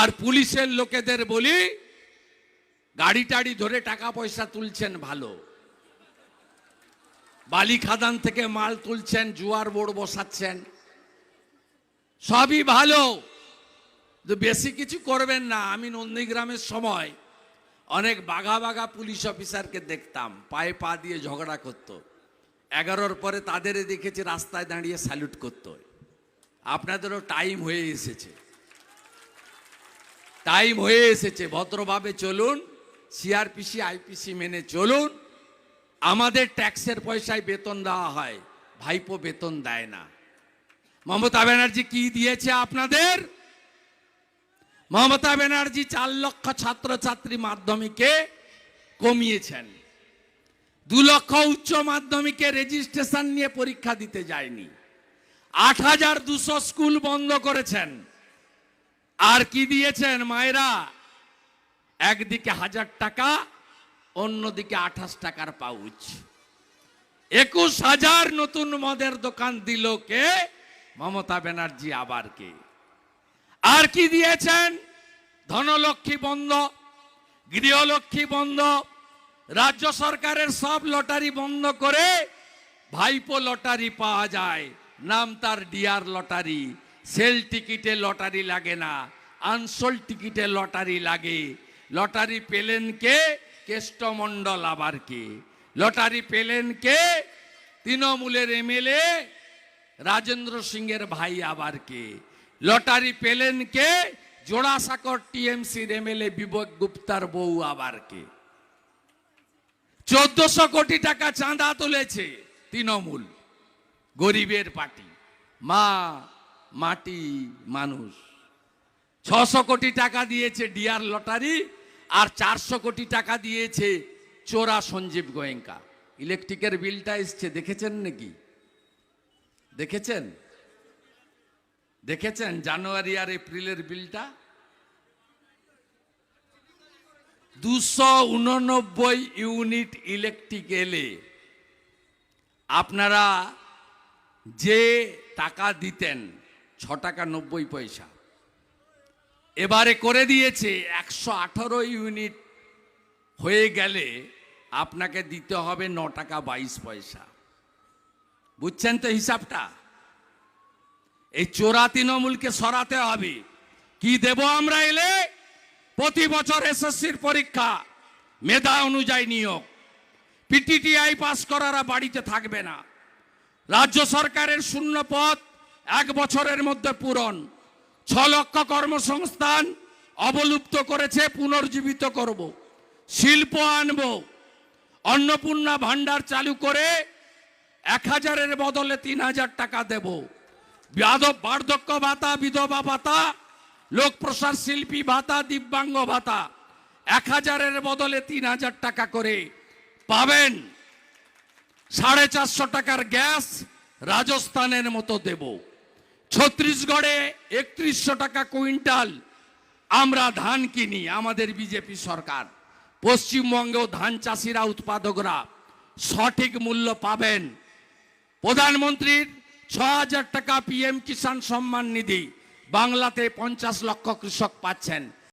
আর পুলিশের লোকেদের বলি, গাড়ি টাড়ি ধরে টাকা পয়সা তুলছেন ভালো। বালি খাদান থেকে মাল তুলছেন, জুয়ার বোর্ড বসাচ্ছেন। সবই ভালো। বেশি কিছু করবেন না। আমি নন্দীগ্রামের সময় অনেক বাঘা বাঘা পুলিশ অফিসারকে দেখতাম, পায়ে পা দিয়ে ঝগড়া করত। এগারোর পরে তাদের দেখেছি রাস্তায় দাঁড়িয়ে স্যালুট করত। আপনাদেরও টাইম হয়ে এসেছে। টাইম হয়ে এসেছে। ভদ্রভাবে চলুন সিআরপিসি আইপিসি মেনে চলুন। আমাদের ট্যাক্সের পয়সায় বেতন দেওয়া হয়, ভাইপো বেতন দেয় না। মমতা ব্যানার্জি কি দিয়েছে আপনাদের? মমতা ব্যানার্জি চার লক্ষ ছাত্রছাত্রী মাধ্যমিকে কমিয়েছেন। দু লক্ষ উচ্চ মাধ্যমিকে রেজিস্ট্রেশন নিয়ে পরীক্ষা দিতে যায়নি। আট হাজার দুশো স্কুল বন্ধ করেছেন। আর কি দিয়েছেন মায়েরা? একদিকে হাজার টাকা, অন্যদিকে আঠাশ টাকার পাউচ। একুশ হাজার নতুন মদের দোকান দিল কে? মমতা ব্যানার্জি আবার কে? আর কি দিয়েছেন? ধনলক্ষ্মী বন্ধ, গৃহলক্ষ্মী বন্ধ, রাজ্য সরকারের সব লটারি বন্ধ করে ভাইপো লটারি পাওয়া যায়। নাম তার ডিয়ার লটারি। সেল টিকিটে লটারি লাগে না, আনসোল টিকিটে লটারি লাগে। লটারি পেলেন কে? কেষ্টমণ্ডল আবার কে? লটারি পেলেন কে? তৃণমূলের এমএলএ রাজেন্দ্র সিংয়ের ভাই আবার কে? লটারি পেলেন কে? জোড়াসাঁকর টিএমসির এমএলএ বিবেক গুপ্তার বউ আবার কে? চোদ্দশো কোটি টাকা চাঁদা তুলেছে তৃণমূল, গরিবের পার্টি। মা মাটি মানুষ। ছশো কোটি টাকা দিয়েছে ডিয়ার লটারি আর চারশো কোটি টাকা দিয়েছে চোরা সঞ্জীব গোয়েঙ্কা। ইলেকট্রিকের বিলটা এসছে, দেখেছেন নাকি? দেখেছেন? দেখেছেন জানুয়ারি আর এপ্রিলের বিলটা? দুশো উননব্বই ইউনিট ইলেকট্রিক এলে আপনারা যে টাকা দিতেন ছ টাকা নব্বই পয়সা। এবারে করে দিয়েছে একশো আঠারো ইউনিট। হয়ে গেলে আপনাকে দিতে হবে ন টাকা বাইশ পয়সা। বুঝছেন তো হিসাবটা? এই চোরা তৃণমূলকে সরাতে হবে। কি দেব আমরা এলে? প্রতি বছর এসএসসির পরীক্ষা, মেধা অনুযায়ী নিয়োগ। পিটিটিআই পাস করারা বাড়িতে থাকবে না। রাজ্য সরকারের শূন্য পদ এক বছরের মধ্যে পূরণ। ছ লক্ষ কর্মসংস্থান অবলুপ্ত করেছে, পুনর্জীবিত করব। শিল্প আনব। অন্নপূর্ণা ভান্ডার চালু করে এক হাজারের বদলে তিন হাজার টাকা দেব। যাদব বার্ধক্য ভাতা, বিধবা ভাতা লোক প্রসার শিল্পী ভাতা, দিব্যাঙ্গ ভাতা, এক হাজারের বদলে তিন হাজার টাকা করে পাবেন। সাড়ে চারশো টাকার গ্যাস রাজস্থানের মতো দেব। ছত্রিশগড়ে একত্রিশশো টাকা কুইন্টাল আমরা ধান কিনি, আমাদের বিজেপি সরকার। পশ্চিমবঙ্গেও ধান চাষিরা, উৎপাদকরা সঠিক মূল্য পাবেন। প্রধানমন্ত্রীর ছ হাজার টাকা পিএম কিষাণ সম্মান নিধি, বাংলাতে পঞ্চাশ লক্ষ কৃষক পাচ্ছেন।